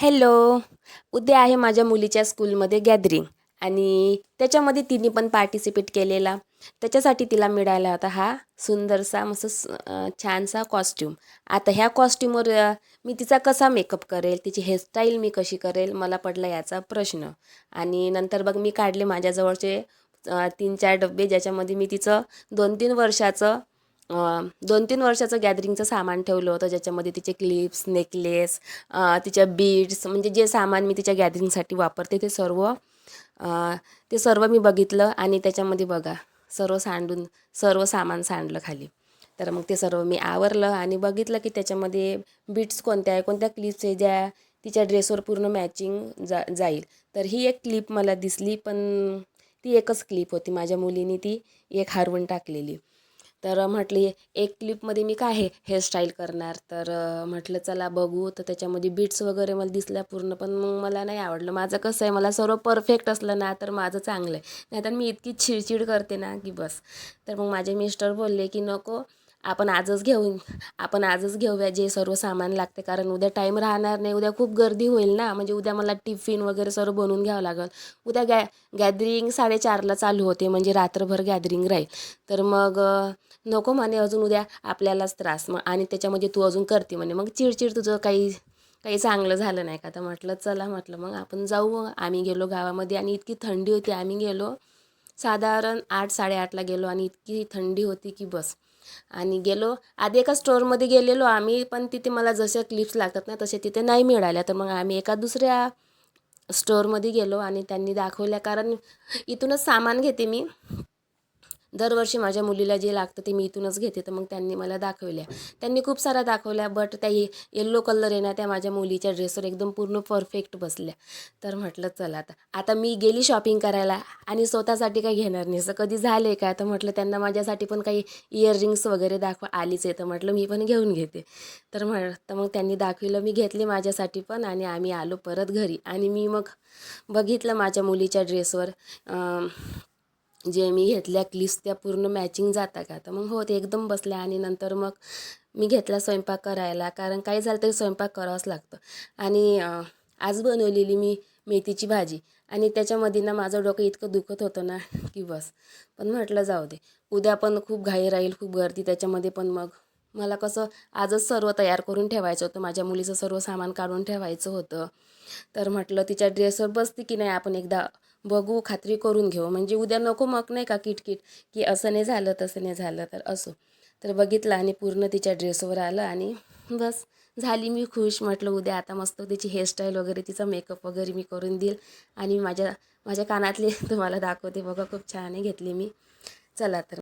Hello उद्या आहे माझ्या मुलीच्या स्कूलमध्ये गॅदरिंग आणि त्याच्यामध्ये तिने पण पार्टिसिपेट केलेला. त्याच्यासाठी तिला मिळाला होता हा सुंदरसा मस्त स- छानसा कॉस्ट्यूम आता ह्या कॉस्ट्यूमवर मी तिचा कसा मेकअप करेल तिची हेअरस्टाईल मी कशी करेल मला पडला याचा प्रश्न. आणि नंतर बघ मी काढले माझ्याजवळचे तीन चार डबे ज्याच्यामध्ये मी तिचं दोन तीन वर्षाचं दोन तीन वर्षाचं गॅदरिंगचं सामान ठेवलं होतं ज्याच्यामध्ये तिचे क्लिप्स नेकलेस तिच्या बीड्स म्हणजे जे सामान मी तिच्या गॅदरिंगसाठी वापरते ते सर्व ते सर्व मी बघितलं आणि त्याच्यामध्ये बघा सर्व सांडून सर्व सामान सांडलं खाली. तर मग ते सर्व मी आवरलं आणि बघितलं की त्याच्यामध्ये बीट्स कोणत्या आहे कोणत्या क्लिप्स आहे ज्या तिच्या ड्रेसवर पूर्ण मॅचिंग जा जाईल. तर ही एक क्लिप मला दिसली पण ती एकच क्लिप होती माझ्या मुलीने ती एक हरवून टाकलेली. तर म्हटली एक क्लिपमध्ये मी काय हे हेअरस्टाईल करणार. तर म्हटलं चला बघू. तर त्याच्यामध्ये बीट्स वगैरे मला दिसल्या पूर्ण पण मग मला नाही आवडलं. माझं कसं आहे मला सर्व परफेक्ट असलं ना तर माझं चांगलं आहे. नाहीतर मी इतकी चिडचिड करते ना की बस. तर मग माझे मिस्टर बोलले की नको आपण आजच घेऊन आपण आजच घेऊया जे सर्व सामान लागते. कारण उद्या टाईम राहणार नाही. उद्या खूप गर्दी होईल ना. म्हणजे उद्या मला टिफिन वगैरे सर्व बनवून घ्यावं लागेल. उद्या गॅ गॅदरिंग साडेचारला चालू होते. म्हणजे रात्रभर गॅदरिंग राहील. तर मग नको म्हणे अजून उद्या. आपल्यालाच त्रास. मग आणि त्याच्यामध्ये तू अजून करते म्हणे. मग चिडचिड तुझं काही काही चांगलं झालं नाही का? तर म्हटलं चला म्हटलं मग आपण जाऊ. आम्ही गेलो गावामध्ये आणि इतकी थंडी होती. आम्ही गेलो साधारण आठ साडेआठला गेलो आणि इतकी थंडी होती की बस. आणि गेलो. आधी एका स्टोअरमध्ये गेलेलो आम्ही पण तिथे मला जसे क्लिप्स लागतात ना तसे तिथे नाही मिळाल्या. तर मग आम्ही एका दुसऱ्या स्टोअरमध्ये गेलो आणि त्यांनी दाखवल्या. कारण इथूनच सामान घेते मी. दरवर्षी माझ्या मुलीला जे लागतं ते मी इथूनच घेते तर मग त्यांनी मला दाखवल्या. त्यांनी खूप साऱ्या दाखवल्या बट त्या येल्लो कलर आहे ना त्या माझ्या मुलीच्या ड्रेसवर एकदम पूर्ण परफेक्ट बसल्या. तर म्हटलं चला आता. आता मी गेली शॉपिंग करायला आणि स्वतःसाठी काही घेणार नाही. असं कधी झालं आहे तर म्हटलं त्यांना माझ्यासाठी पण काही इयररिंग्स वगैरे दाखवा आलीच आहे. तर म्हटलं मी पण घेऊन घेते. तर म्हण तर मग त्यांनी दाखविलं मी घेतली माझ्यासाठी पण आणि आम्ही आलो परत घरी. आणि मी मग बघितलं माझ्या मुलीच्या ड्रेसवर जे मी घेतल्या क्लिप्स त्या पूर्ण मॅचिंग जाता का? तर मग हो ते एकदम बसल्या आणि नंतर मग मी घेतला स्वयंपाक करायला. कारण काही झालं तरी स्वयंपाक करावंच लागतं. आणि आज बनवलेली मी मेथीची भाजी. आणि त्याच्यामध्ये ना माझं डोकं इतकं दुखत होतं ना की बस. पण म्हटलं जाऊ दे. उद्या पण खूप घाई राहील खूप गर्दी. त्याच्यामध्ये पण मग मला कसं आजच सर्व तयार करून ठेवायचं होतं. माझ्या मुलीचं सर्व सामान काढून ठेवायचं होतं. तर म्हटलं तिच्या ड्रेसवर बसते की नाही आपण एकदा बघू खात्री करून घेऊ. म्हणजे उद्या नको मग नाही का किटकिट की असं नाही झालं तसं नाही झालं तर असो. तर बघितलं आणि पूर्ण तिच्या ड्रेसवर आलं आणि बस झाली मी खुश. म्हटलं उद्या आता मस्त तिची हेअरस्टाईल वगैरे तिचा मेकअप वगैरे मी करून देईल. आणि माझ्या माझ्या कानातले तुम्हाला दाखवते. बघा खूप छान आहे घेतली मी. चला तर.